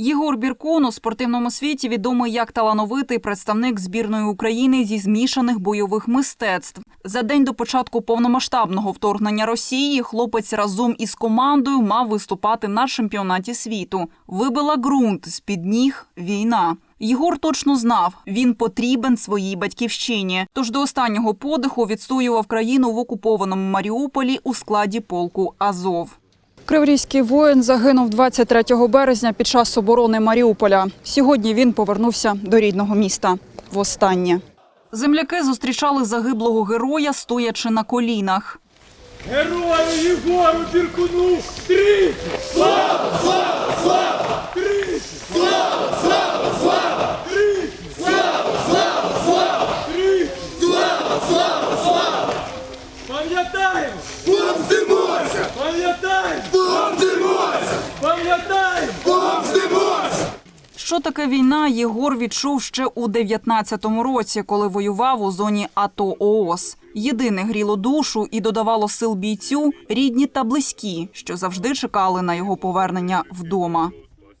Єгор Біркун у спортивному світі відомий як талановитий представник збірної України зі змішаних бойових мистецтв. За день до початку повномасштабного вторгнення Росії хлопець разом із командою мав виступати на чемпіонаті світу. Вибила ґрунт з під ніг війна. Єгор точно знав, він потрібен своїй батьківщині. Тож до останнього подиху відстоював країну в окупованому Маріуполі у складі полку Азов. Криворізький воїн загинув 23 березня під час оборони Маріуполя. Сьогодні він повернувся до рідного міста. Востаннє. Земляки зустрічали загиблого героя, стоячи на колінах. Герою Єгору Діркуну! Три! Слава! Слава! Слава! Слава! Три! Слава! Слава! Слава! Пам'ятаємо! Помстимося! Пам'ятаємо! Що таке війна, Єгор відчув ще у 19-му році, коли воював у зоні АТО ООС. Єдине гріло душу і додавало сил бійцю рідні та близькі, що завжди чекали на його повернення вдома.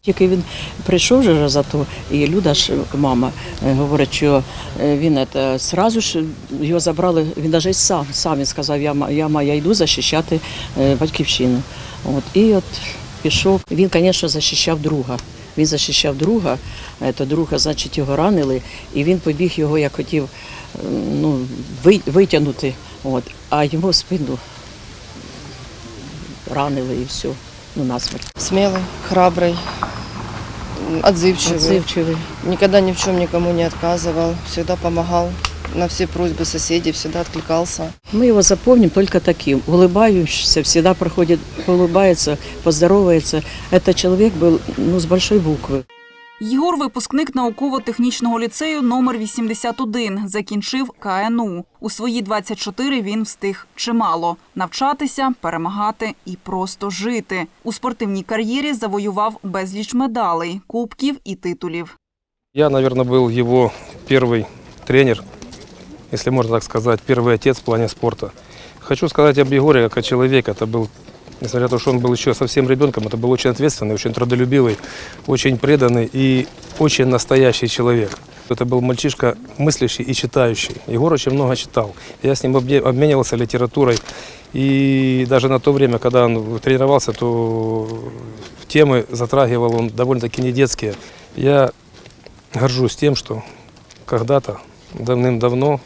Тільки він прийшов вже за то, і Люда ж мама е, говорить, що е, він це, сразу ж його забрали. Він навіть сам сам він сказав, я я, я йду захищати е, батьківщину. От і от пішов. Він, звісно, захищав друга. Він захищав друга, то друга, значить, його ранили, і він побіг його, як хотів е, ну, ви- витягнути. От, а йому в спину ранили і все. Ну, насмерть. Смелый, храбрый, м, отзывчивый. Отзывчивый. Никогда ни в чем никому не отказывал, всегда помогал. На все просьбы соседей всегда откликался. Мы его запомним только таким, улыбающийся, всегда проходит, улыбается, поздоровается. Это человек был ну, с большой буквы. Єгор випускник науково-технічного ліцею номер 81, закінчив КНУ. У свої 24 він встиг чимало – навчатися, перемагати і просто жити. У спортивній кар'єрі завоював безліч медалей, кубків і титулів. Я, наверное, был его первый тренер, Если можно так сказать, первый отец в плане спорта. Хочу сказать об Егоре как о человеке. Это был, несмотря на то, что он был еще совсем ребенком, это был очень ответственный, очень трудолюбивый, очень преданный и очень настоящий человек. Это был мальчишка мыслящий и читающий. Егор очень много читал. Я с ним обме- обменивался литературой. И даже на то время, когда он тренировался, то темы затрагивал он довольно-таки не детские. Я горжусь тем, что когда-то, давным-давно,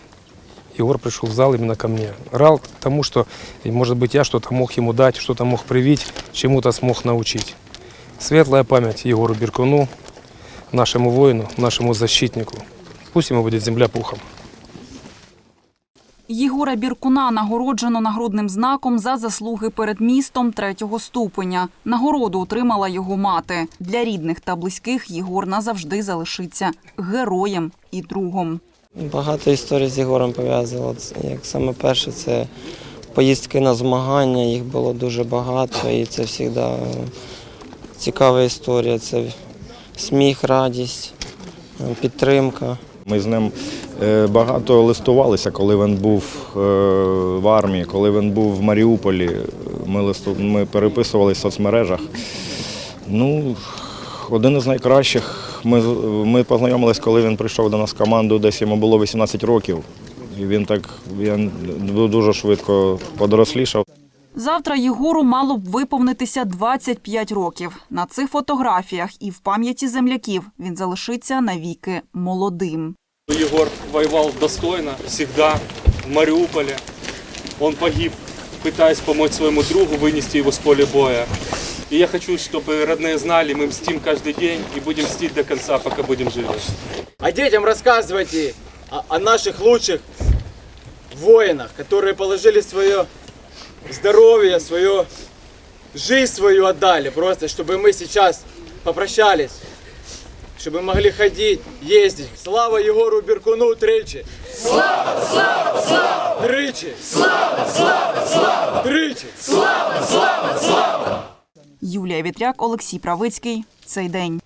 Егор пришел в зал именно ко мне. Рал тому, что, может быть, я что-то мог ему дать, что-то мог привить, чему-то смог научить. Светлая память Егору Беркуну, нашему воину, нашему защитнику. Пусть ему будет земля пухом. Єгора Біркуна нагороджено нагрудним знаком за заслуги перед містом третього ступеня. Нагороду отримала його мати. Для рідних та близьких Єгор назавжди залишиться героєм і другом. Багато історій з Єгорем пов'язано. Як саме перше, це поїздки на змагання, їх було дуже багато, і це завжди цікава історія. Це сміх, радість, е, підтримка. Ми з ним е, багато листувалися, коли він був е, в армії, коли він був в Маріуполі. Ми, листу... ми переписувалися в соцмережах. Ну, один із найкращих. Ми, з- ми познайомились, коли він прийшов до нас в команду, десь йому було 18 років. І він так він дуже швидко подорослішав. Завтра Єгору мало б виповнитися 25 років. На цих фотографіях і в пам'яті земляків він залишиться навіки молодим. Егор воевал достойно, всегда в Мариуполе. Он погиб, пытаясь помочь своему другу вынести его с поля боя. И я хочу, чтобы родные знали, мы мстим каждый день и будем мстить до конца, пока будем живы. А детям рассказывайте о, о наших лучших воинах, которые положили свое здоровье, свою жизнь свою отдали, просто чтобы мы сейчас попрощались, чтобы могли ходить, ездить. Слава Егору Беркуну тричі! Слава, слава, слава! Тричі! Слава, слава, слава! Тричі! Юлія Вітряк, Олексій Правицький. Цей день.